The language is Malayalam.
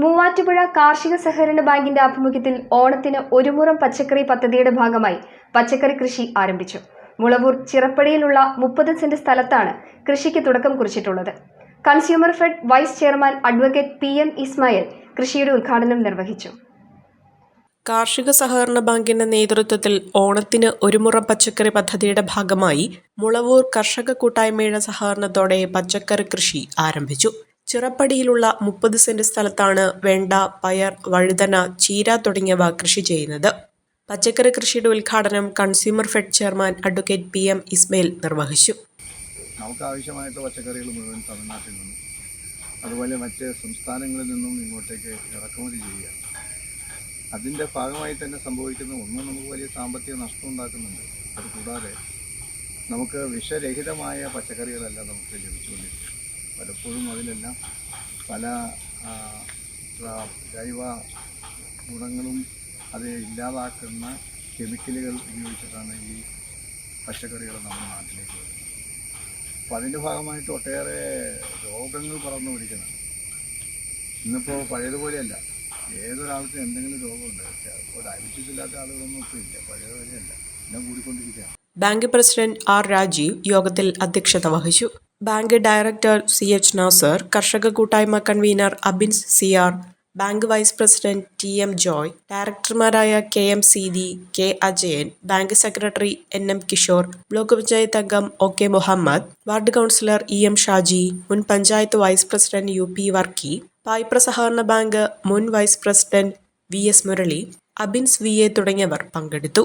മൂവാറ്റുപുഴ കാർഷിക സഹകരണ ബാങ്കിന്റെ ആഭിമുഖ്യത്തിൽ ഓണത്തിന് ഒരുമുറം പച്ചക്കറി പദ്ധതിയുടെ ഭാഗമായി പച്ചക്കറി കൃഷി ആരംഭിച്ചു. മുളവൂർ ചിറപ്പടിയിലുള്ള മുപ്പത് സെന്റ് സ്ഥലത്താണ് കൃഷിക്ക് തുടക്കം കുറിച്ചിട്ടുള്ളത്. Consumer fed vice chairman advocate P M Ismail കൃഷിയുടെ ഉദ്ഘാടനം നിർവഹിച്ചു. കാർഷിക സഹകരണ ബാങ്കിന്റെ നേതൃത്വത്തിൽ ഓണത്തിന് ഒരു മുറം പച്ചക്കറി പദ്ധതിയുടെ ഭാഗമായി മുളവൂർ കർഷക കൂട്ടായ്മയുടെ സഹകരണത്തോടെ പച്ചക്കറി കൃഷി ആരംഭിച്ചു. ചിറപ്പടിയിലുള്ള മുപ്പത് സെന്റ് സ്ഥലത്താണ് വെണ്ട പയർ വഴുതന ചീര തുടങ്ങിയവ കൃഷി ചെയ്യുന്നത്. പച്ചക്കറി കൃഷിയുടെ ഉദ്ഘാടനം consumer fed chairman advocate P M Ismail നിർവഹിച്ചു. നമുക്ക് ആവശ്യമായിട്ട് പച്ചക്കറികൾ മുഴുവൻ തമിഴ്നാട്ടിൽ നിന്നും അതുപോലെ മറ്റ് സംസ്ഥാനങ്ങളിൽ നിന്നും ഇങ്ങോട്ടേക്ക് ഇറക്കുമതി ചെയ്യുക. അതിന്റെ ഭാഗമായി തന്നെ സംഭവിക്കുന്ന ഒന്നും നമുക്ക് വലിയ സാമ്പത്തിക നഷ്ടം ഉണ്ടാക്കുന്നുണ്ട്. അത് കൂടാതെ നമുക്ക് വിഷരഹിതമായ പച്ചക്കറികളല്ല നമുക്ക് ലഭിച്ചുകൊണ്ടിരിക്കും പലപ്പോഴും അതിലെല്ലാം പല ജൈവ ഗുണങ്ങളും അത് ഇല്ലാതാക്കുന്ന കെമിക്കലുകൾ ഉപയോഗിച്ചിട്ടാണ് ഈ പച്ചക്കറികൾ നമ്മുടെ നാട്ടിലേക്ക് വരുന്നത്. അപ്പോൾ അതിന്റെ ഭാഗമായിട്ട് ഒട്ടേറെ രോഗങ്ങൾ പറന്നു പിടിക്കുന്നുണ്ട്. ഇന്നിപ്പോൾ പഴയതുപോലെയല്ല. ഏതൊരാൾക്കും എന്തെങ്കിലും രോഗമുണ്ട്. ഇപ്പോൾ ഡയബറ്റീസ് ഇല്ലാത്ത ആളുകളൊന്നും ഇപ്പോൾ ഇല്ല. പഴയതുപോലെയല്ല. എല്ലാം കൂടിക്കൊണ്ടിരിക്കുകയാണ്. ബാങ്ക് പ്രസിഡന്റ് ആർ രാജീവ് യോഗത്തിൽ അധ്യക്ഷത വഹിച്ചു. Bank director C H Nasar കർഷക കൂട്ടായ്മ convener Abins C R bank vice president T M Joy ഡയറക്ടർമാരായ K M Seethi K Ajayan bank secretary N M Kishore block panchayat അംഗം O K Muhammad ward councillor E M Shaji മുൻ panchayat vice president U P Varkey Payipra സഹകരണ ബാങ്ക് മുൻ vice president V S Murali Abins V A തുടങ്ങിയവർ പങ്കെടുത്തു.